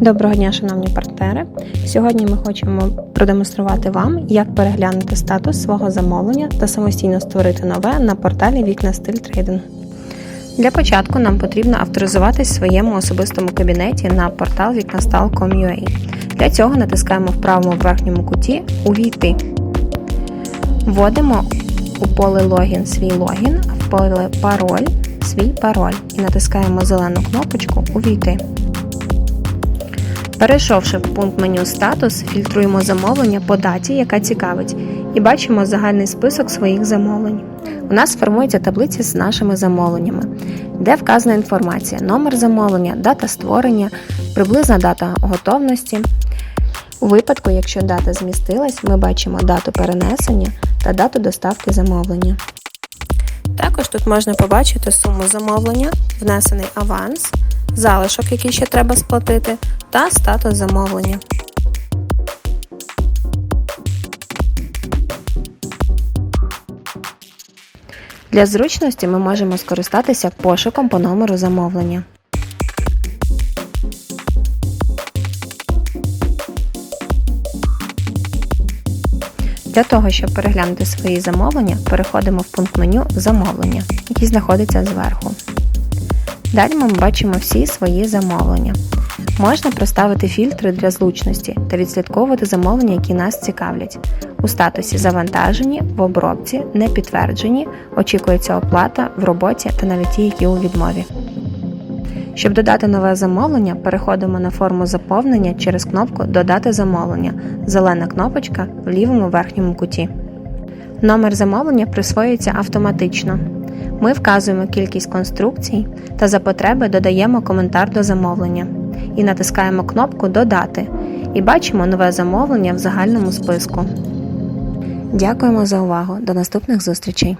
Доброго дня, шановні партнери. Сьогодні ми хочемо продемонструвати вам, як переглянути статус свого замовлення та самостійно створити нове на порталі Вікна Стиль Трейдинг. Для початку нам потрібно авторизуватись в своєму особистому кабінеті на портал вікнастал.com.ua. Для цього натискаємо в правому верхньому куті Увійти. Вводимо у поле логін свій логін, в поле пароль свій пароль і натискаємо зелену кнопочку Увійти. Перейшовши в пункт меню Статус, фільтруємо замовлення по даті, яка цікавить, і бачимо загальний список своїх замовлень. У нас формується таблиця з нашими замовленнями, де вказана інформація, номер замовлення, дата створення, приблизна дата готовності. У випадку, якщо дата змістилась, ми бачимо дату перенесення та дату доставки замовлення. Також тут можна побачити суму замовлення, внесений аванс, залишок, який ще треба сплатити, та статус замовлення. Для зручності ми можемо скористатися пошуком по номеру замовлення. Для того, щоб переглянути свої замовлення, переходимо в пункт меню Замовлення, який знаходиться зверху. Далі ми бачимо всі свої замовлення. Можна проставити фільтри для зручності та відслідковувати замовлення, які нас цікавлять. У статусі завантажені, в обробці, не підтверджені, очікується оплата в роботі та навіть ті, які у відмові. Щоб додати нове замовлення, переходимо на форму заповнення через кнопку Додати замовлення, зелена кнопочка в лівому верхньому куті. Номер замовлення присвоюється автоматично. Ми вказуємо кількість конструкцій та за потреби додаємо коментар до замовлення і натискаємо кнопку Додати і бачимо нове замовлення в загальному списку. Дякуємо за увагу. До наступних зустрічей!